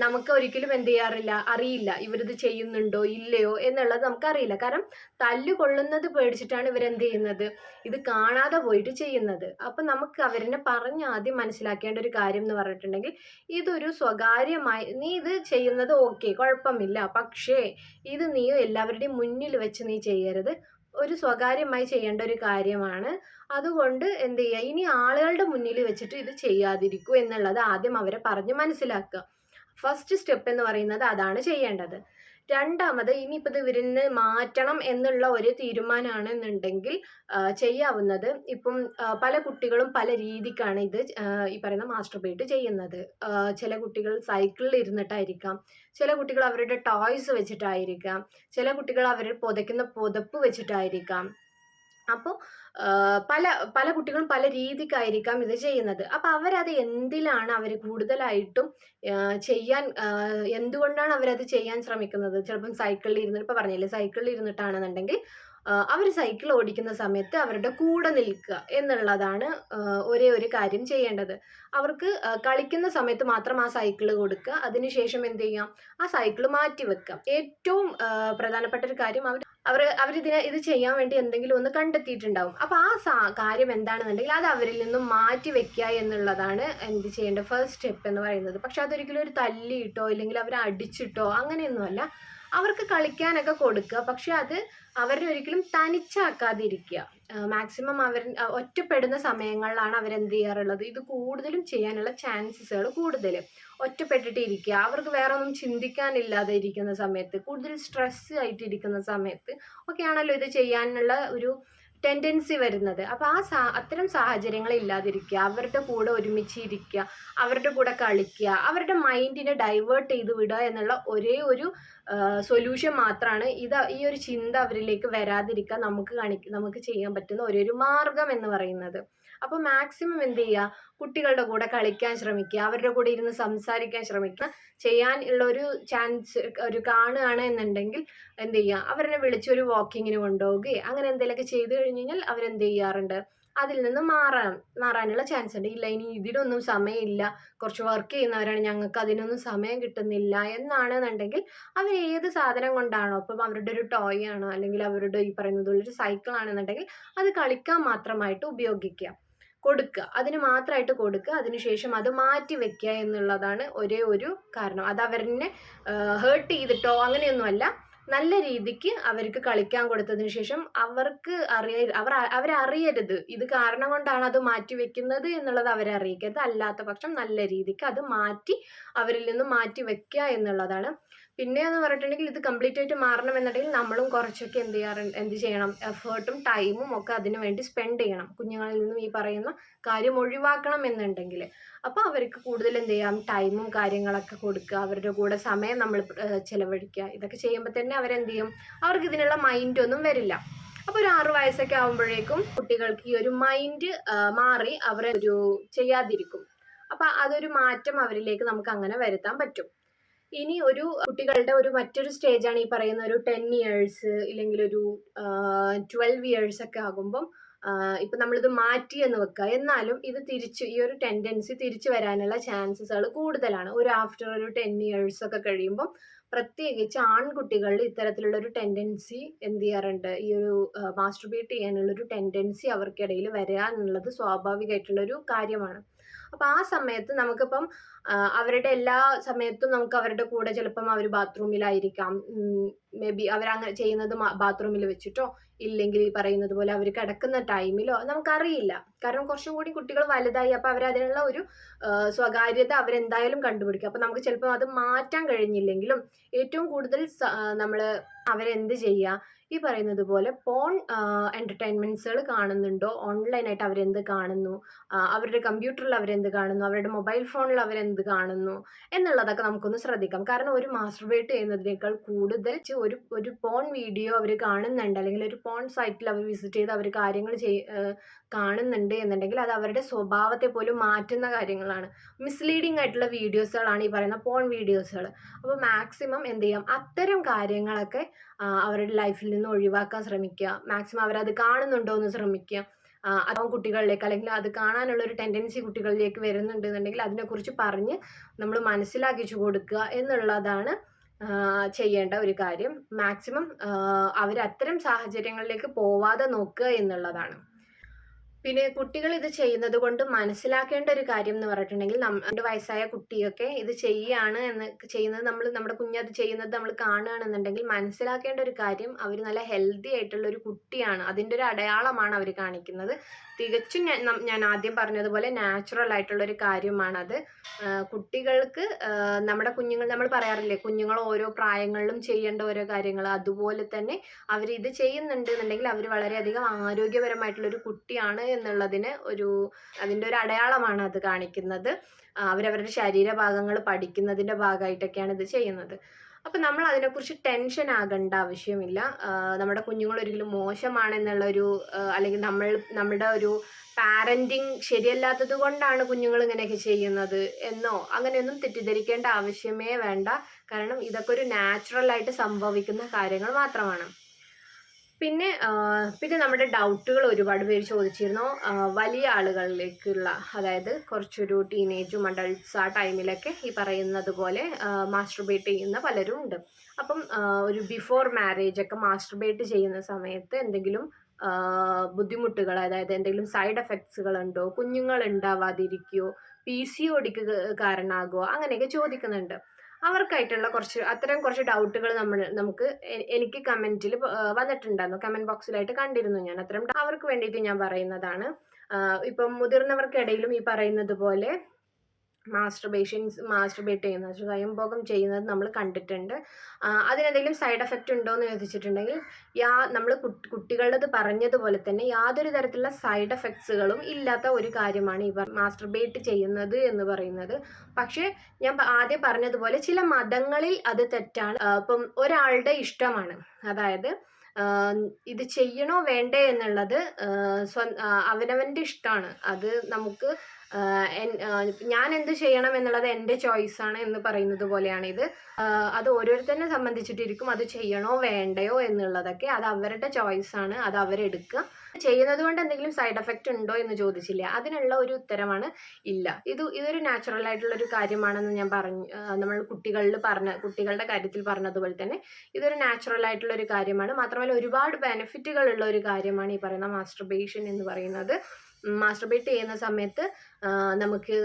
നമുക്ക് ഒരിക്കലും എന്ത് ചെയ്യാറില്ല അറിയില്ല ഇവരിത് ചെയ്യുന്നുണ്ടോ ഇല്ലയോ എന്നുള്ളത് നമുക്കറിയില്ല. കാരണം തല്ലു കൊള്ളുന്നത് പേടിച്ചിട്ടാണ് ഇവരെന്ത് ചെയ്യുന്നത്? ഇത് കാണാതെ പോയിട്ട് ചെയ്യുന്നത്. അപ്പം നമുക്ക് അവരെ പറഞ്ഞ് ആദ്യം മനസ്സിലാക്കേണ്ട ഒരു കാര്യം എന്ന് പറഞ്ഞിട്ടുണ്ടെങ്കിൽ ഇതൊരു സ്വകാര്യമായി നീ ഇത് ചെയ്യുന്നത് ഓക്കെ കുഴപ്പമില്ല. പക്ഷേ ഇത് നീ എല്ലാവരുടെയും മുന്നിൽ വെച്ച് നീ ചെയ്യരുത്. ഒരു സ്വകാര്യമായി ചെയ്യേണ്ട ഒരു കാര്യമാണ് അതുകൊണ്ട് എന്ത് ചെയ്യുക ഇനി ആളുകളുടെ മുന്നിൽ വെച്ചിട്ട് ഇത് ചെയ്യാതിരിക്കൂ എന്നുള്ളത് ആദ്യം അവരെ പറഞ്ഞ് മനസ്സിലാക്കുക. ഫസ്റ്റ് സ്റ്റെപ്പ് എന്ന് പറയുന്നത് അതാണ് ചെയ്യേണ്ടത്. രണ്ടാമത് ഇനിയിപ്പോൾ ഇത് ഇവരിന്ന് മാറ്റണം എന്നുള്ള ഒരു തീരുമാനമാണെന്നുണ്ടെങ്കിൽ ചെയ്യാവുന്നത് ഇപ്പം പല കുട്ടികളും പല രീതിക്കാണ് ഇത് ഈ പറയുന്ന മാസ്റ്റർ ബേറ്റ് ചെയ്യുന്നത്. ചില കുട്ടികൾ സൈക്കിളിൽ ഇരുന്നിട്ടായിരിക്കാം. ചില കുട്ടികൾ അവരുടെ ടോയ്സ് വെച്ചിട്ടായിരിക്കാം. ചില കുട്ടികൾ അവർ പുതയ്ക്കുന്ന പുതപ്പ് വെച്ചിട്ടായിരിക്കാം. അപ്പോൾ പല പല കുട്ടികളും പല രീതിക്കായിരിക്കാം ഇത് ചെയ്യുന്നത്. അപ്പോൾ അവരത് എന്തിലാണ് അവർ കൂടുതലായിട്ടും ചെയ്യാൻ എന്തുകൊണ്ടാണ് അവരത് ചെയ്യാൻ ശ്രമിക്കുന്നത്? ചിലപ്പം സൈക്കിളിൽ ഇരുന്നിട്ട് ഇപ്പം പറഞ്ഞില്ലേ സൈക്കിളിൽ ഇരുന്നിട്ടാണെന്നുണ്ടെങ്കിൽ അവർ സൈക്കിൾ ഓടിക്കുന്ന സമയത്ത് അവരുടെ കൂടെ നിൽക്കുക എന്നുള്ളതാണ് ഒരേ ഒരു കാര്യം ചെയ്യേണ്ടത്. അവർക്ക് കളിക്കുന്ന സമയത്ത് മാത്രം ആ സൈക്കിൾ കൊടുക്കുക. അതിനുശേഷം എന്ത് ചെയ്യാം? ആ സൈക്കിൾ മാറ്റി വെക്കുക ഏറ്റവും പ്രധാനപ്പെട്ട ഒരു കാര്യം അവർ അവർ അവരിതിനെ ഇത് ചെയ്യാൻ വേണ്ടി എന്തെങ്കിലും ഒന്ന് കണ്ടെത്തിയിട്ടുണ്ടാവും. അപ്പോൾ ആ സാ കാര്യം എന്താണെന്നുണ്ടെങ്കിൽ അത് അവരിൽ നിന്നും മാറ്റി വെക്കുക എന്നുള്ളതാണ് എന്ത് ചെയ്യേണ്ട ഫസ്റ്റ് സ്റ്റെപ്പ് എന്ന് പറയുന്നത്. പക്ഷെ അതൊരിക്കലും ഒരു തല്ലിയിട്ടോ ഇല്ലെങ്കിൽ അവരെ അടിച്ചിട്ടോ അങ്ങനെയൊന്നുമല്ല. അവർക്ക് കളിക്കാനൊക്കെ കൊടുക്കുക. പക്ഷെ അത് അവരെ ഒരിക്കലും തനിച്ചാക്കാതിരിക്കുക. മാക്സിമം അവർ ഒറ്റപ്പെടുന്ന സമയങ്ങളിലാണ് അവരെന്ത് ചെയ്യാറുള്ളത്? ഇത് കൂടുതലും ചെയ്യാനുള്ള ചാൻസസുകൾ കൂടുതൽ ഒറ്റപ്പെട്ടിട്ട് ഇരിക്കുക അവർക്ക് വേറെ ഒന്നും ചിന്തിക്കാനില്ലാതെ ഇരിക്കുന്ന സമയത്ത് കൂടുതൽ സ്ട്രെസ് ആയിട്ടിരിക്കുന്ന സമയത്ത് ഒക്കെയാണല്ലോ ഇത് ചെയ്യാനുള്ള ഒരു ടെൻഡൻസി വരുന്നത്. അപ്പോൾ ആ സാ അത്തരം സാഹചര്യങ്ങൾ ഇല്ലാതിരിക്കുക അവരുടെ കൂടെ ഒരുമിച്ച് ഇരിക്കുക അവരുടെ കൂടെ കളിക്കുക. അവരുടെ മൈൻഡിനെ ഡൈവേർട്ട് ചെയ്ത് വിടുക എന്നുള്ള ഒരേ ഒരു സൊല്യൂഷൻ മാത്രമാണ് ഇത് ഈ ഒരു ചിന്ത അവരിലേക്ക് വരാതിരിക്കാൻ നമുക്ക് കാണിക്ക നമുക്ക് ചെയ്യാൻ പറ്റുന്ന ഒരേ ഒരു മാർഗം എന്ന് പറയുന്നത്. അപ്പോൾ മാക്സിമം എന്ത് ചെയ്യുക കുട്ടികളുടെ കൂടെ കളിക്കാൻ ശ്രമിക്കുക അവരുടെ കൂടെ ഇരുന്ന് സംസാരിക്കാൻ ശ്രമിക്കുക ചെയ്യാൻ ഉള്ള ഒരു ചാൻസ് ഒരു കാണുകയാണ് എന്നുണ്ടെങ്കിൽ എന്ത് ചെയ്യുക അവരെ വിളിച്ചൊരു വാക്കിങ്ങിന് കൊണ്ടുപോവുകയും അങ്ങനെ എന്തെങ്കിലുമൊക്കെ ചെയ്തു കഴിഞ്ഞ് കഴിഞ്ഞാൽ അവരെന്ത് ചെയ്യാറുണ്ട്? അതിൽ നിന്ന് മാറാൻ മാറാനുള്ള ചാൻസ് ഉണ്ട്. ഇല്ല ഇനി ഇതിനൊന്നും സമയമില്ല. കുറച്ച് വർക്ക് ചെയ്യുന്നവരാണ് ഞങ്ങൾക്ക് അതിനൊന്നും സമയം കിട്ടുന്നില്ല എന്നാണെന്നുണ്ടെങ്കിൽ അവർ ഏത് സാധനം കൊണ്ടാണോ ഇപ്പം അവരുടെ ഒരു ടോയ് ആണോ അല്ലെങ്കിൽ അവരുടെ ഈ പറയുന്നത് ഒരു സൈക്കിൾ ആണെന്നുണ്ടെങ്കിൽ അത് കളിക്കാൻ മാത്രമായിട്ട് ഉപയോഗിക്കുക. കൊടുക്കുക. അതിന് മാത്രമായിട്ട് കൊടുക്കുക. അതിനുശേഷം അത് മാറ്റി വെക്കുക എന്നുള്ളതാണ് ഒരേ ഒരു കാരണം. അത് അവരെ ഹേർട്ട് ചെയ്തിട്ടോ അങ്ങനെയൊന്നുമല്ല. നല്ല രീതിക്ക് അവർക്ക് കളിക്കാൻ കൊടുത്തതിന് ശേഷം അവർക്ക് അറിയ അവർ അവരറിയരുത്. ഇത് കാരണം കൊണ്ടാണ് അത് മാറ്റി വെക്കുന്നത് എന്നുള്ളത് അവരെ അറിയിക്കരുത് അല്ലാത്ത പക്ഷം നല്ല രീതിക്ക് അത് മാറ്റി അവരിൽ നിന്ന് മാറ്റി വെക്കുക എന്നുള്ളതാണ് പിന്നെ എന്ന് പറഞ്ഞിട്ടുണ്ടെങ്കിൽ ഇത് കംപ്ലീറ്റ് ആയിട്ട് മാറണം എന്നുണ്ടെങ്കിൽ നമ്മളും കുറച്ചൊക്കെ എന്ത് ചെയ്യാറുണ്ട് എന്ത് ചെയ്യണം? എഫേർട്ടും ടൈമും ഒക്കെ അതിനു വേണ്ടി സ്പെൻഡ് ചെയ്യണം. കുഞ്ഞുങ്ങളിൽ നിന്നും ഈ പറയുന്ന കാര്യം ഒഴിവാക്കണം എന്നുണ്ടെങ്കിൽ. അപ്പോൾ അവർക്ക് കൂടുതൽ എന്ത് ചെയ്യാം? ടൈമും കാര്യങ്ങളൊക്കെ കൊടുക്കുക. അവരുടെ കൂടെ സമയം നമ്മൾ ചിലവഴിക്കുക. ഇതൊക്കെ ചെയ്യുമ്പോൾ തന്നെ അവരെന്ത് ചെയ്യും? അവർക്ക് ഇതിനുള്ള മൈൻഡൊന്നും വരില്ല. അപ്പോൾ ഒരു ആറു വയസ്സൊക്കെ ആകുമ്പോഴേക്കും കുട്ടികൾക്ക് ഈ ഒരു മൈൻഡ് മാറി അവരെ ഒരു ചെയ്യാതിരിക്കും. അപ്പോൾ അതൊരു മാറ്റം അവരിലേക്ക് നമുക്ക് അങ്ങനെ വരുത്താൻ പറ്റും. ഇനി ഒരു കുട്ടികളുടെ ഒരു മറ്റൊരു സ്റ്റേജ് ആണ് ഈ പറയുന്ന ഒരു ടെൻ ഇയേഴ്സ് ഇല്ലെങ്കിൽ ഒരു ട്വൽവ് ഇയേഴ്സ് ഒക്കെ ആകുമ്പം ഇപ്പം നമ്മളിത് മാറ്റി എന്ന് വെക്കുക. എന്നാലും ഇത് തിരിച്ച് ഈ ഒരു ടെൻഡൻസി തിരിച്ചു വരാനുള്ള ചാൻസസുകൾ കൂടുതലാണ്. ഒരു ആഫ്റ്റർ ഒരു ടെൻ ഇയേഴ്സ് ഒക്കെ കഴിയുമ്പം പ്രത്യേകിച്ച് ആൺകുട്ടികളിൽ ഇത്തരത്തിലുള്ള ഒരു ടെൻഡൻസി എന്ത് ചെയ്യാറുണ്ട്? ഈ ഒരു മാസ്റ്റർബേറ്റ് ചെയ്യാനുള്ള ഒരു ടെൻഡൻസി അവർക്കിടയിൽ വരാനുള്ളത് സ്വാഭാവികമായിട്ടുള്ള ഒരു കാര്യമാണ്. അപ്പോൾ ആ സമയത്ത് നമുക്കിപ്പം അവരുടെ എല്ലാ സമയത്തും നമുക്ക് അവരുടെ കൂടെ ചിലപ്പം അവർ ബാത്റൂമിലായിരിക്കാം. മേ ബി അവരങ്ങനെ ചെയ്യുന്നത് ബാത്റൂമിൽ വെച്ചിട്ടോ ഇല്ലെങ്കിൽ ഈ പറയുന്നത് പോലെ അവർ കിടക്കുന്ന ടൈമിലോ നമുക്കറിയില്ല. കാരണം കുറച്ചും കൂടി കുട്ടികൾ വലുതായി അപ്പോൾ അവരതിനുള്ള ഒരു സ്വകാര്യത അവരെന്തായാലും കണ്ടുപിടിക്കും. അപ്പോൾ നമുക്ക് ചിലപ്പോൾ അത് മാറ്റാൻ കഴിഞ്ഞില്ലെങ്കിലും ഏറ്റവും കൂടുതൽ നമ്മൾ അവരെന്ത് ചെയ്യുക ഈ പറയുന്നത് പോലെ പോൺ എന്റർടൈൻമെന്റ്സുകൾ കാണുന്നുണ്ടോ? ഓൺലൈനായിട്ട് അവരെന്ത് കാണുന്നു? അവരുടെ കമ്പ്യൂട്ടറിൽ അവരെന്ത് കാണുന്നു? അവരുടെ മൊബൈൽ ഫോണിൽ അവരെന്ത് കാണുന്നു? എന്നുള്ളതൊക്കെ നമുക്കൊന്ന് ശ്രദ്ധിക്കാം. കാരണം ഒരു മാസ്റ്റർബേറ്റ് ചെയ്യുന്നതിനേക്കാൾ കൂടുതൽ ഒരു ഒരു പോൺ വീഡിയോ അവർ കാണുന്നുണ്ട്. അല്ലെങ്കിൽ ഒരു പോൺ സൈറ്റിൽ അവർ വിസിറ്റ് ചെയ്ത് അവർ കാര്യങ്ങൾ ചെയ് കാണുന്നുണ്ട് എന്നുണ്ടെങ്കിൽ അത് അവരുടെ സ്വഭാവത്തെ പോലും മാറ്റുന്ന കാര്യങ്ങളാണ്. മിസ്ലീഡിംഗ് ആയിട്ടുള്ള വീഡിയോസുകളാണ് ഈ പറയുന്ന പോൺ വീഡിയോസുകൾ അപ്പോൾ മാക്സിമം എന്ത് ചെയ്യാം? അത്തരം കാര്യങ്ങളൊക്കെ അവരുടെ ലൈഫിൽ നിന്ന് ഒഴിവാക്കാൻ ശ്രമിക്കുക. മാക്സിമം അവരത് കാണുന്നുണ്ടോ എന്ന് ശ്രമിക്കുക. അതും കുട്ടികളിലേക്ക് അല്ലെങ്കിൽ അത് കാണാനുള്ള ഒരു ടെൻഡൻസി കുട്ടികളിലേക്ക് വരുന്നുണ്ട് എന്നുണ്ടെങ്കിൽ അതിനെക്കുറിച്ച് പറഞ്ഞ് നമ്മൾ മനസ്സിലാക്കിച്ചു കൊടുക്കുക എന്നുള്ളതാണ് ചെയ്യേണ്ട ഒരു കാര്യം. മാക്സിമം അവർ അത്തരം സാഹചര്യങ്ങളിലേക്ക് പോവാതെ നോക്കുക എന്നുള്ളതാണ്. പിന്നെ കുട്ടികൾ ഇത് ചെയ്യുന്നത് കൊണ്ട് മനസ്സിലാക്കേണ്ട ഒരു കാര്യം എന്ന് പറഞ്ഞിട്ടുണ്ടെങ്കിൽ രണ്ട് വയസ്സായ കുട്ടിയൊക്കെ ഇത് ചെയ്യാണ് എന്ന് ചെയ്യുന്നത് നമ്മൾ നമ്മുടെ കുഞ്ഞത് ചെയ്യുന്നത് നമ്മൾ കാണുകയാണെന്നുണ്ടെങ്കിൽ മനസ്സിലാക്കേണ്ട ഒരു കാര്യം അവർ നല്ല ഹെൽത്തി ആയിട്ടുള്ള ഒരു കുട്ടിയാണ്. അതിന്റെ ഒരു അടയാളമാണ് അവർ കാണിക്കുന്നത്. തികച്ചും ഞാൻ ഞാൻ ആദ്യം പറഞ്ഞതുപോലെ നാച്ചുറൽ ആയിട്ടുള്ള ഒരു കാര്യമാണത്. കുട്ടികൾക്ക് നമ്മുടെ കുഞ്ഞുങ്ങൾ നമ്മൾ പറയാറില്ലേ കുഞ്ഞുങ്ങൾ ഓരോ പ്രായങ്ങളിലും ചെയ്യേണ്ട ഓരോ കാര്യങ്ങൾ. അതുപോലെ തന്നെ അവർ ഇത് ചെയ്യുന്നുണ്ട് എന്നുണ്ടെങ്കിൽ അവർ വളരെയധികം ആരോഗ്യപരമായിട്ടുള്ള ഒരു കുട്ടിയാണ് എന്നുള്ളതിന് ഒരു അതിന്റെ ഒരു അടയാളമാണ് അത് കാണിക്കുന്നത്. അവരവരുടെ ശരീരഭാഗങ്ങൾ പഠിക്കുന്നതിന്റെ ഭാഗമായിട്ടൊക്കെയാണ് ഇത് ചെയ്യുന്നത്. അപ്പം നമ്മൾ അതിനെക്കുറിച്ച് ടെൻഷൻ ആകേണ്ട ആവശ്യമില്ല. നമ്മുടെ കുഞ്ഞുങ്ങൾ ഒരിക്കലും മോശമാണെന്നുള്ളൊരു അല്ലെങ്കിൽ നമ്മൾ നമ്മുടെ ഒരു പാരന്റിങ് ശരിയല്ലാത്തത് കൊണ്ടാണ് കുഞ്ഞുങ്ങൾ ഇങ്ങനെയൊക്കെ ചെയ്യുന്നത് എന്നോ അങ്ങനെയൊന്നും തെറ്റിദ്ധരിക്കേണ്ട ആവശ്യമേ വേണ്ട. കാരണം ഇതൊക്കെ ഒരു നാച്ചുറലായിട്ട് സംഭവിക്കുന്ന കാര്യങ്ങൾ മാത്രമാണ്. പിന്നെ പിന്നെ നമ്മുടെ ഡൗട്ടുകൾ ഒരുപാട് പേര് ചോദിച്ചിരുന്നു. വലിയ ആളുകളിലേക്കുള്ള അതായത് കുറച്ചൊരു ടീനേജും അഡൾട്ട്സ് ആ ടൈമിലൊക്കെ ഈ പറയുന്നത് പോലെ മാസ്റ്റർബേറ്റ് ചെയ്യുന്ന പലരും ഉണ്ട്. അപ്പം ഒരു ബിഫോർ മാരേജ് ഒക്കെ മാസ്റ്റർബേറ്റ് ചെയ്യുന്ന സമയത്ത് എന്തെങ്കിലും ബുദ്ധിമുട്ടുകൾ അതായത് എന്തെങ്കിലും സൈഡ് എഫക്ട്സുകൾ ഉണ്ടോ? കുഞ്ഞുങ്ങൾ ഉണ്ടാവാതിരിക്കുമോ പി സി ഒടിക്ക് കാരണമാകുമോ അങ്ങനെയൊക്കെ ചോദിക്കുന്നുണ്ട്. അവർക്കായിട്ടുള്ള കുറച്ച് അത്തരം കുറച്ച് ഡൗട്ടുകൾ നമ്മൾ നമുക്ക് എനിക്ക് കമന്റിൽ വന്നിട്ടുണ്ടായിരുന്നു. കമന്റ് ബോക്സിലായിട്ട് കണ്ടിരുന്നു ഞാൻ. അത്തരം അവർക്ക് വേണ്ടിയിട്ട് ഞാൻ പറയുന്നതാണ്. ഇപ്പം മുതിർന്നവർക്കിടയിലും ഈ പറയുന്നത് പോലെ മാസ്റ്റർബേഷൻസ് മാസ്റ്റർബേറ്റ് ചെയ്യുന്നത് സ്വയംഭോഗം ചെയ്യുന്നത് നമ്മൾ കണ്ടിട്ടുണ്ട്. അതിനെന്തെങ്കിലും സൈഡ് എഫക്റ്റ് ഉണ്ടോ എന്ന് ചോദിച്ചിട്ടുണ്ടെങ്കിൽ യാ നമ്മൾ കുട്ടികളുടേത് പറഞ്ഞതുപോലെ തന്നെ യാതൊരു തരത്തിലുള്ള സൈഡ് എഫക്ട്സുകളും ഇല്ലാത്ത ഒരു കാര്യമാണ് ഇവർ മാസ്റ്റർബേറ്റ് ചെയ്യുന്നത് എന്ന് പറയുന്നത്. പക്ഷേ ഞാൻ ആദ്യം പറഞ്ഞതുപോലെ ചില മതങ്ങളിൽ അത് തെറ്റാണ്. ഇപ്പം ഒരാളുടെ ഇഷ്ടമാണ്. അതായത് ഇത് ചെയ്യണോ വേണ്ടേ എന്നുള്ളത് സ്വ അവനവന്റെ ഇഷ്ടമാണ്. അത് നമുക്ക് ഞാൻ എന്ത് ചെയ്യണം എന്നുള്ളത് എന്റെ ചോയ്സാണ് എന്ന് പറയുന്നത് പോലെയാണ് ഇത്. അത് ഓരോരുത്തരെ സംബന്ധിച്ചിട്ടിരിക്കും അത് ചെയ്യണോ വേണ്ടയോ എന്നുള്ളതൊക്കെ അത് അവരുടെ ചോയ്സാണ് അത് അവരെടുക്കുക. ചെയ്യുന്നത് കൊണ്ട് എന്തെങ്കിലും സൈഡ് എഫക്റ്റ് ഉണ്ടോ എന്ന് ചോദിച്ചില്ല. അതിനുള്ള ഒരു ഉത്തരമാണ് ഇല്ല. ഇത് ഇതൊരു നാച്ചുറൽ ആയിട്ടുള്ള ഒരു കാര്യമാണെന്ന് ഞാൻ പറഞ്ഞു നമ്മൾ കുട്ടികളിൽ പറഞ്ഞ കുട്ടികളുടെ കാര്യത്തിൽ പറഞ്ഞതുപോലെ തന്നെ ഇതൊരു നാച്ചുറൽ ആയിട്ടുള്ള ഒരു കാര്യമാണ്. മാത്രമല്ല ഒരുപാട് ബെനിഫിറ്റുകൾ ഉള്ള ഒരു കാര്യമാണ് ഈ പറയുന്ന മാസ്റ്റർബേഷൻ എന്ന് പറയുന്നത്. മാസ്റ്റർബേറ്റ് ചെയ്യുന്ന സമയത്ത് നമുക്ക്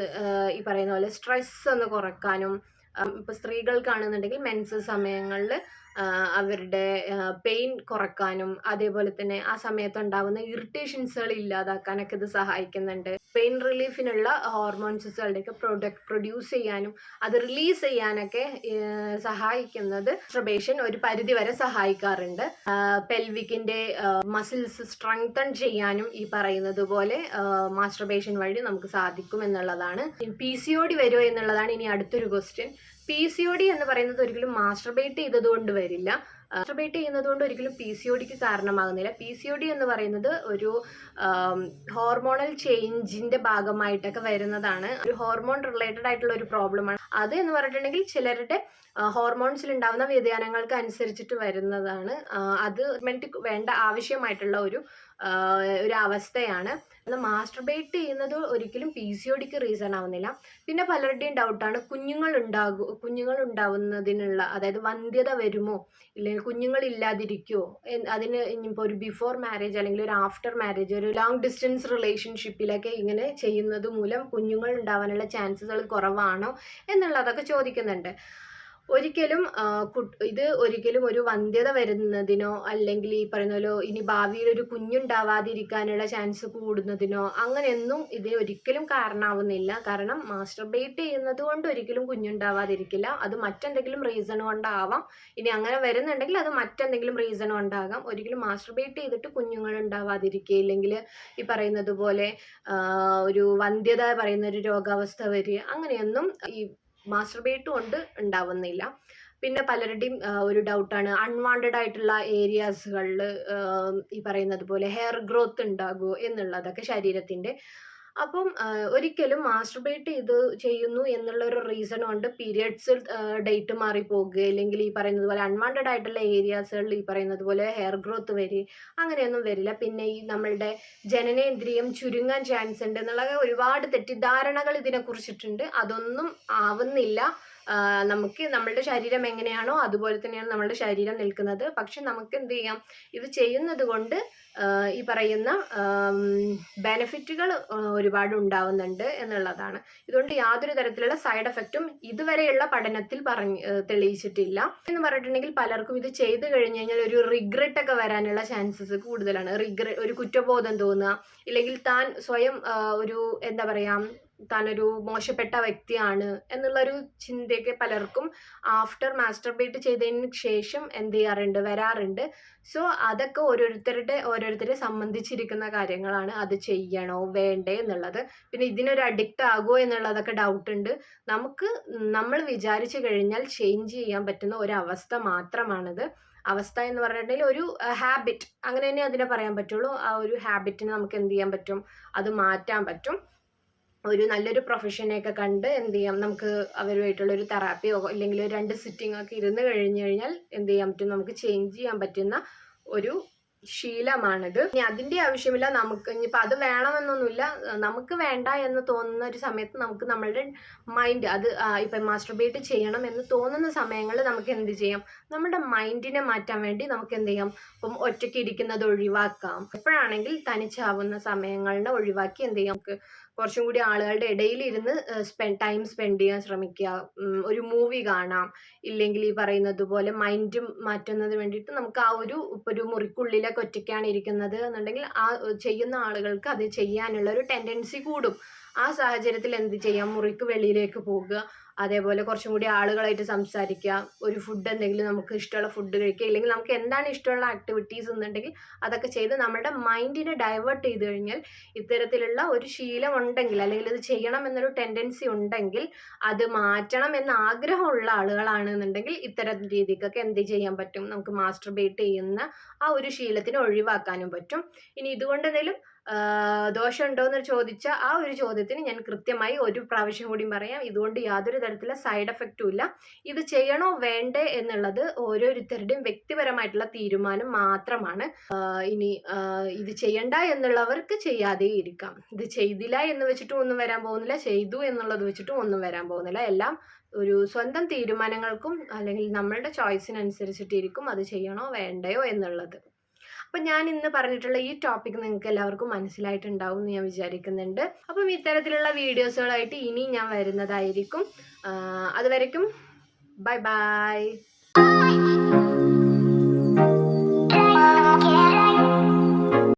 ഈ പറയുന്ന പോലെ സ്ട്രെസ് ഒന്ന് കുറക്കാനും ഇപ്പോൾ സ്ത്രീകൾക്കാണെന്നുണ്ടെങ്കിൽ മെൻസ് സമയങ്ങളിൽ അവരുടെ പെയിൻ കുറക്കാനും അതേപോലെ തന്നെ ആ സമയത്ത് ഉണ്ടാകുന്ന ഇറിറ്റേഷൻസുകൾ ഇല്ലാതാക്കാനൊക്കെ ഇത് സഹായിക്കുന്നുണ്ട്. പെയിൻ റിലീഫിനുള്ള ഹോർമോൺസുകളുടെയൊക്കെ പ്രൊഡക്റ്റ് പ്രൊഡ്യൂസ് ചെയ്യാനും അത് റിലീസ് ചെയ്യാനൊക്കെ സഹായിക്കുന്നത് ട്രബേഷൻ ഒരു പരിധി വരെ സഹായിക്കാറുണ്ട്. പെൽവിക്കിന്റെ മസിൽസ് സ്ട്രെങ്തൺ ചെയ്യാനും ഈ പറയുന്നത് പോലെ മാസ്ട്രബേഷൻ വഴി നമുക്ക് സാധിക്കും എന്നുള്ളതാണ്. പി സി ഒ ഡി വരുമോ എന്നുള്ളതാണ് ഇനി അടുത്തൊരു question P C O D എന്ന് പറയുന്നത് ഒരിക്കലും മാസ്റ്റർബേറ്റ് ചെയ്തതുകൊണ്ട് വരില്ല. മാസ്റ്റർബേറ്റ് ചെയ്യുന്നത് കൊണ്ട് ഒരിക്കലും പി സി ഒ ഡിക്ക് കാരണമാകുന്നില്ല. പി സി ഒ ഡി എന്ന് പറയുന്നത് ഒരു ഹോർമോണൽ ചേഞ്ചിന്റെ ഭാഗമായിട്ടൊക്കെ വരുന്നതാണ്. ഒരു ഹോർമോൺ റിലേറ്റഡ് ആയിട്ടുള്ള ഒരു പ്രോബ്ലമാണ് അത് എന്ന് പറഞ്ഞിട്ടുണ്ടെങ്കിൽ ചിലരുടെ ഹോർമോൺസിൽ ഉണ്ടാകുന്ന വ്യതിയാനങ്ങൾക്ക് അനുസരിച്ചിട്ട് വരുന്നതാണ്. അത് വേണ്ട ആവശ്യമായിട്ടുള്ള ഒരു ഒരു അവസ്ഥയാണ്. മാസ്റ്റർബേറ്റ് ചെയ്യുന്നത് ഒരിക്കലും പി സി ഒടിക്ക് റീസൺ ആവുന്നില്ല. പിന്നെ പലരുടെയും ഡൗട്ടാണ് കുഞ്ഞുങ്ങൾ ഉണ്ടാകു കുഞ്ഞുങ്ങൾ ഉണ്ടാവുന്നതിനുള്ള അതായത് വന്ധ്യത വരുമോ? ഇല്ലെങ്കിൽ കുഞ്ഞുങ്ങൾ ഇല്ലാതിരിക്കുമോ അതിന് ഇനിയിപ്പോൾ ഒരു ബിഫോർ മാരേജ് അല്ലെങ്കിൽ ഒരു ആഫ്റ്റർ മാരേജ് ഒരു ലോങ് ഡിസ്റ്റൻസ് റിലേഷൻഷിപ്പിലൊക്കെ ഇങ്ങനെ ചെയ്യുന്നത് മൂലം കുഞ്ഞുങ്ങൾ ഉണ്ടാവാനുള്ള ചാൻസസുകൾ കുറവാണോ എന്നുള്ളതൊക്കെ ചോദിക്കുന്നുണ്ട്. ഒരിക്കലും ഇത് ഒരിക്കലും ഒരു വന്ധ്യത വരുന്നതിനോ അല്ലെങ്കിൽ ഈ പറയുന്ന പോലെ ഇനി ഭാവിയിൽ ഒരു കുഞ്ഞുണ്ടാവാതിരിക്കാനുള്ള ചാൻസ് കൂടുന്നതിനോ അങ്ങനെയൊന്നും ഇത് ഒരിക്കലും കാരണമാവുന്നില്ല കാരണം മാസ്റ്റർബേറ്റ് ചെയ്യുന്നത് കൊണ്ട് ഒരിക്കലും കുഞ്ഞുണ്ടാവാതിരിക്കില്ല. അത് മറ്റെന്തെങ്കിലും റീസൺ കൊണ്ടാവാം. ഇനി അങ്ങനെ വരുന്നുണ്ടെങ്കിൽ അത് മറ്റെന്തെങ്കിലും റീസൺ കൊണ്ടാകാം. ഒരിക്കലും മാസ്റ്റർബേറ്റ് ചെയ്തിട്ട് കുഞ്ഞുങ്ങൾ ഉണ്ടാവാതിരിക്കുക ഇല്ലെങ്കിൽ ഈ പറയുന്നത് പോലെ ഒരു വന്ധ്യത പറയുന്ന ഒരു രോഗാവസ്ഥ വരിക അങ്ങനെയൊന്നും ഈ മാസ്റ്റർബേറ്റ് കൊണ്ട് ഉണ്ടാവുന്നില്ല. പിന്നെ പലരുടെയും ഒരു ഡൗട്ടാണ് അൺവാണ്ടഡ് ആയിട്ടുള്ള ഏരിയാസുകളിൽ ഈ പറയുന്നത് പോലെ ഹെയർ ഗ്രോത്ത് ഉണ്ടാകുമോ എന്നുള്ളതൊക്കെ ശരീരത്തിന്റെ അപ്പം ഒരിക്കലും മാസ്റ്റർബേറ്റ് ഇത് ചെയ്യുന്നു എന്നുള്ള ഒരു റീസൺ കൊണ്ട് പീരിയഡ്സ് ഡേറ്റ് മാറിപ്പോകുക അല്ലെങ്കിൽ ഈ പറയുന്നത് പോലെ അൺവാണ്ടഡ് ആയിട്ടുള്ള ഏരിയാസുകളിൽ ഈ പറയുന്നത് പോലെ ഹെയർ ഗ്രോത്ത് വരിക അങ്ങനെയൊന്നും വരില്ല. പിന്നെ ഈ നമ്മളുടെ ജനനേന്ദ്രിയം ചുരുങ്ങാൻ ചാൻസ് ഉണ്ട് എന്നുള്ള ഒരുപാട് തെറ്റിദ്ധാരണകൾ ഇതിനെക്കുറിച്ചിട്ടുണ്ട് അതൊന്നും ആവുന്നില്ല. നമുക്ക് നമ്മളുടെ ശരീരം എങ്ങനെയാണോ അതുപോലെ തന്നെയാണ് നമ്മളുടെ ശരീരം നിൽക്കുന്നത്. പക്ഷെ നമുക്ക് എന്ത് ചെയ്യാം? ഇത് ചെയ്യുന്നത് കൊണ്ട് ഈ പറയുന്ന ബെനിഫിറ്റുകൾ ഒരുപാട് ഉണ്ടാവുന്നുണ്ട് എന്നുള്ളതാണ്. ഇതുകൊണ്ട് യാതൊരു തരത്തിലുള്ള സൈഡ് എഫക്റ്റും ഇതുവരെയുള്ള പഠനത്തിൽ പറഞ്ഞ് തെളിയിച്ചിട്ടില്ല. എന്ന് പറഞ്ഞിട്ടുണ്ടെങ്കിൽ പലർക്കും ഇത് ചെയ്തു കഴിഞ്ഞ് കഴിഞ്ഞാൽ ഒരു റിഗ്രറ്റ് ഒക്കെ വരാനുള്ള ചാൻസസ് കൂടുതലാണ്. റിഗ്ര ഒരു കുറ്റബോധം തോന്നുക ഇല്ലെങ്കിൽ താൻ സ്വയം ഒരു എന്താ പറയാ താനൊരു മോശപ്പെട്ട വ്യക്തിയാണ് എന്നുള്ളൊരു ചിന്തയൊക്കെ പലർക്കും ആഫ്റ്റർ മാസ്റ്റർബേറ്റ് ചെയ്തതിന് ശേഷം എന്ത് ചെയ്യാറുണ്ട് വരാറുണ്ട്. സോ അതൊക്കെ ഓരോരുത്തരുടെ ഓരോരുത്തരെ സംബന്ധിച്ചിരിക്കുന്ന കാര്യങ്ങളാണ് അത് ചെയ്യണോ വേണ്ടേ എന്നുള്ളത്. പിന്നെ ഇതിനൊരു അഡിക്റ്റ് ആകുമോ എന്നുള്ളതൊക്കെ ഡൗട്ട് ഉണ്ട്. നമുക്ക് നമ്മൾ വിചാരിച്ചു കഴിഞ്ഞാൽ ചേഞ്ച് ചെയ്യാൻ പറ്റുന്ന ഒരു അവസ്ഥ മാത്രമാണിത്. അവസ്ഥ എന്ന് പറഞ്ഞിട്ടുണ്ടെങ്കിൽ ഒരു ഹാബിറ്റ് അങ്ങനെ തന്നെ അതിനെ പറയാൻ പറ്റുള്ളൂ. ആ ഒരു ഹാബിറ്റിനെ നമുക്ക് എന്ത് ചെയ്യാൻ പറ്റും? അത് മാറ്റാൻ പറ്റും. ഒരു നല്ലൊരു പ്രൊഫഷനെയൊക്കെ കണ്ട് എന്ത് ചെയ്യാം? നമുക്ക് അവരുമായിട്ടുള്ള ഒരു തെറാപ്പിയോ അല്ലെങ്കിൽ രണ്ട് സിറ്റിംഗ് ഒക്കെ ഇരുന്ന് കഴിഞ്ഞു കഴിഞ്ഞാൽ എന്ത് ചെയ്യാൻ പറ്റും? നമുക്ക് ചേഞ്ച് ചെയ്യാൻ പറ്റുന്ന ഒരു ശീലമാണിത്. ഇനി അതിന്റെ ആവശ്യമില്ല. നമുക്ക് ഇനിയിപ്പോൾ അത് വേണമെന്നൊന്നുമില്ല. നമുക്ക് വേണ്ട എന്ന് തോന്നുന്ന ഒരു സമയത്ത് നമുക്ക് നമ്മളുടെ മൈൻഡ് അത് ഇപ്പം മാസ്റ്റർബേറ്റ് ചെയ്യണം എന്ന് തോന്നുന്ന സമയങ്ങളിൽ നമുക്ക് എന്ത് ചെയ്യാം? നമ്മുടെ മൈൻഡിനെ മാറ്റാൻ വേണ്ടി നമുക്ക് എന്ത് ചെയ്യാം? ഇപ്പം ഒറ്റയ്ക്ക് ഇരിക്കുന്നത് ഒഴിവാക്കാം. എപ്പോഴാണെങ്കിൽ തനിച്ചാവുന്ന സമയങ്ങളിനെ ഒഴിവാക്കി എന്ത് ചെയ്യാം? നമുക്ക് കുറച്ചും കൂടി ആളുകളുടെ ഇടയിൽ ഇരുന്ന് സ്പെൻഡ് ടൈം സ്പെൻഡ് ചെയ്യാൻ ശ്രമിക്കുക. ഒരു മൂവി കാണാം. ഇല്ലെങ്കിൽ ഈ പറയുന്നത് പോലെ മൈൻഡും മാറ്റുന്നതിന് വേണ്ടിയിട്ട് നമുക്ക് ആ ഒരു ഒരു മുറിക്കുള്ളിലൊക്കെ ഒറ്റയ്ക്കാണ് ഇരിക്കുന്നത് എന്നുണ്ടെങ്കിൽ ആ ചെയ്യുന്ന ആളുകൾക്ക് അത് ചെയ്യാനുള്ള ഒരു ടെൻഡൻസി കൂടും. ആ സാഹചര്യത്തിൽ എന്ത് ചെയ്യാം? മുറിക്ക് വെളിയിലേക്ക് പോകുക. അതേപോലെ കുറച്ചും കൂടി ആളുകളായിട്ട് സംസാരിക്കുക ഒരു ഫുഡ് എന്തെങ്കിലും നമുക്ക് ഇഷ്ടമുള്ള ഫുഡ് കഴിക്കുക ഇല്ലെങ്കിൽ നമുക്ക് എന്താണ് ഇഷ്ടമുള്ള ആക്ടിവിറ്റീസ് എന്നുണ്ടെങ്കിൽ അതൊക്കെ ചെയ്ത് നമ്മുടെ മൈൻഡിനെ ഡൈവേർട്ട് ചെയ്ത് കഴിഞ്ഞാൽ ഇത്തരത്തിലുള്ള ഒരു ശീലം ഉണ്ടെങ്കിൽ അല്ലെങ്കിൽ ഇത് ചെയ്യണം എന്നൊരു ടെൻഡൻസി ഉണ്ടെങ്കിൽ അത് മാറ്റണം എന്ന ആഗ്രഹമുള്ള ആളുകളാണെന്നുണ്ടെങ്കിൽ ഇത്തരം രീതിക്കൊക്കെ എന്ത് ചെയ്യാൻ പറ്റും? നമുക്ക് മാസ്റ്റർബേറ്റ് ചെയ്യുന്ന ആ ഒരു ശീലത്തിന് ഒഴിവാക്കാനും പറ്റും. ഇനി ഇതുകൊണ്ട് എന്തെങ്കിലും ദോഷമുണ്ടോ എന്ന് ചോദിച്ച ആ ഒരു ചോദ്യത്തിന് ഞാൻ കൃത്യമായി ഒരു പ്രാവശ്യം കൂടി പറയാം. ഇതുകൊണ്ട് യാതൊരു തരത്തിലുള്ള സൈഡ് എഫക്റ്റും ഇല്ല. ഇത് ചെയ്യണോ വേണ്ടേ എന്നുള്ളത് ഓരോരുത്തരുടെയും വ്യക്തിപരമായിട്ടുള്ള തീരുമാനം മാത്രമാണ്. ഇനി ഇത് ചെയ്യണ്ട എന്നുള്ളവർക്ക് ചെയ്യാതെ ഇരിക്കാം. ഇത് ചെയ്തില്ല എന്ന് വെച്ചിട്ടും ഒന്നും വരാൻ പോകുന്നില്ല. ചെയ്തു എന്നുള്ളത് വെച്ചിട്ടും ഒന്നും വരാൻ പോകുന്നില്ല. എല്ലാം ഒരു സ്വന്തം തീരുമാനങ്ങൾക്കും അല്ലെങ്കിൽ നമ്മളുടെ ചോയ്സിനനുസരിച്ചിട്ടിരിക്കും അത് ചെയ്യണോ വേണ്ടയോ എന്നുള്ളത്. അപ്പം ഞാൻ ഇന്ന് പറഞ്ഞിട്ടുള്ള ഈ ടോപ്പിക് നിങ്ങൾക്ക് എല്ലാവർക്കും മനസ്സിലായിട്ടുണ്ടാവും എന്ന് ഞാൻ വിചാരിക്കുന്നുണ്ട്. അപ്പം ഇത്തരത്തിലുള്ള വീഡിയോസുകളായിട്ട് ഇനി ഞാൻ വരുന്നതായിരിക്കും. അതുവരയ്ക്കും ബൈ ബൈ